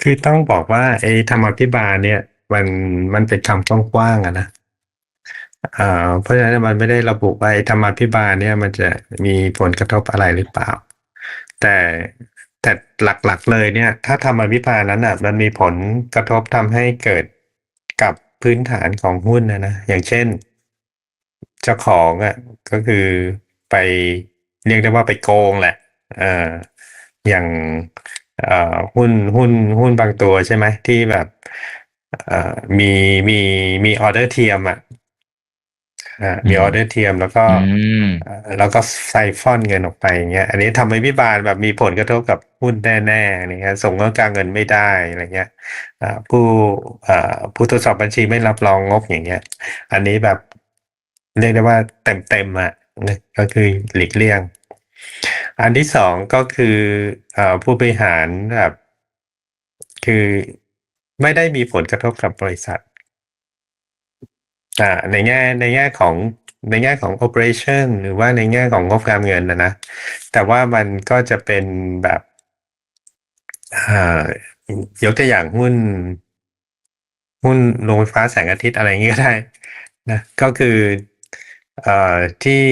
คือต้องบอกว่าไอ้ธรรมาภิบาลเนี่ย มันมันเป็นคำกว้างๆอะนะเอ่าเพราะฉะนั้นมันไม่ได้ระบุว่าไอ้ธรรมาภิบาลเนี่ย มันจะมีผลกระทบอะไรหรือเปล่า แต่แต่หลักๆเลยเนี่ย ถ้าธรรมาภิบาลนั้นอะมันมีผลกระทบทำให้เกิดกับพื้นฐานของหุ้นนะนะอย่างเช่น เจ้าของอะก็คือไปเรียกได้ว่าไปโกงแหละเอ่ออย่าง เอ่อหุ้นหุ้นหุ้นบางตัวใช่ไหมที่แบบเอ่อมีมีมีออเดอร์เทียมอะอ่ามีอือมอเดอร์เทียมแล้วก็อืมเอ่อแล้วก็ไซฟอนเงินออกไปอย่างเงี้ย อันนี้ทำให้พิบาลแบบมีผลกระทบกับหุ้นแน่ๆอะไรเงี้ยส่งเงินกลางเงินไม่ได้อะไรเงี้ยอ่าผู้อ่าผู้ตรวจสอบบัญชีไม่รับรองงบอย่างเงี้ย อันนี้แบบเรียกได้ว่าเต็มๆอะนะก็คือหลีกเลี่ยง อันที่สองก็คืออผู้บริหารแบบคือไม่ได้มีผลกระทบกับบริษัทในแง่ในแง่ของในแง่ของ operation หรือว่าในแง่ของงบการเงินนะนะ แต่ว่ามันก็จะเป็นแบบยกตัวอย่างหุ้น หุ้นโรงไฟฟ้าแสงอาทิตย์อะไรอย่างนี้ก็ได้นะก็คืออที่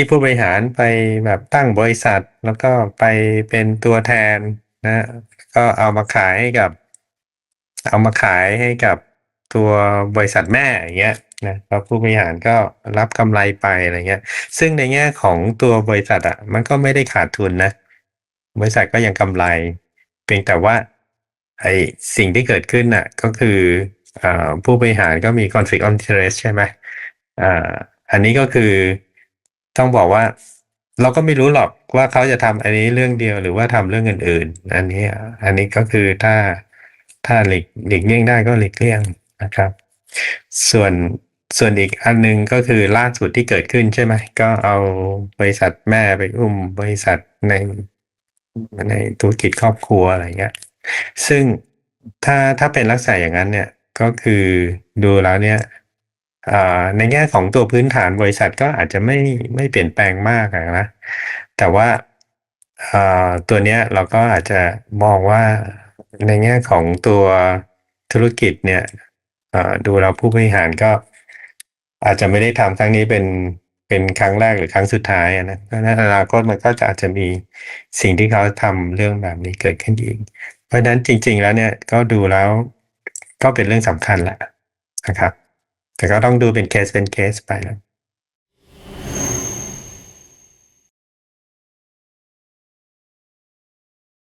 ที่ผู้บริหารไปแบบตั้งบริษัท แล้วก็ไปเป็นตัวแทนนะก็เอามาขายให้กับ เอามาขายให้กับตัวบริษัทแม่อย่างเงี้ยนะแล้วผู้บริหารก็รับกำไรไปอะไรเงี้ย ซึ่งในแง่ของตัวบริษัทอะ มันก็ไม่ได้ขาดทุนนะ บริษัทก็ยังกำไร เพียงแต่ว่าไอสิ่งที่เกิดขึ้นน่ะ ก็คืออผู้บริหารก็มี conflict of interest ใช่ไหมอ่าอันนี้ก็คือ ต้องบอกว่า เราก็ไม่รู้หรอกว่าเขาจะทำอันนี้เรื่องเดียวหรือว่าทำเรื่องอื่นๆ อันนี้ อันนี้ก็คือถ้าถ้าหลีกหลีกเลี่ยงได้ก็หลีกเลี่ยงนะครับ ส่วนส่วนอีกอันหนึงก็คือล่าสุดที่เกิดขึ้นใช่ไหมก็เอาบริษัทแม่ไปอุ้มบริษัทในในธุรกิจครอบครัวอะไรเงี้ย ซึ่งถ้าถ้าเป็นลักษณะอย่างนั้นเนี่ยก็คือดูแล้วเนี่ย ในแง่ของตัวพื้นฐานบริษัทก็อาจจะไม่ไม่เปลี่ยนแปลงมากอะนะ แต่ว่าอ่าตัวเนี้ยเราก็อาจจะมองว่าในแง่ของตัวธุรกิจเนี่ยอ่าดูแล้วผู้บริหารก็อาจจะไม่ได้ทำครั้งนี้เป็นเป็นครั้งแรกหรือครั้งสุดท้ายนะเพราะฉะนั้นอนาคตมันก็จะอาจจะมีสิ่งที่เขาทำเรื่องแบบนี้เกิดขึ้นอีก เพราะฉะนั้นจริง ๆ แล้วเนี่ยก็ดูแล้วก็เป็นเรื่องสำคัญแหละนะครับ แต่ก็ต้องดูเป็นเคสเป็นเคสไปนะ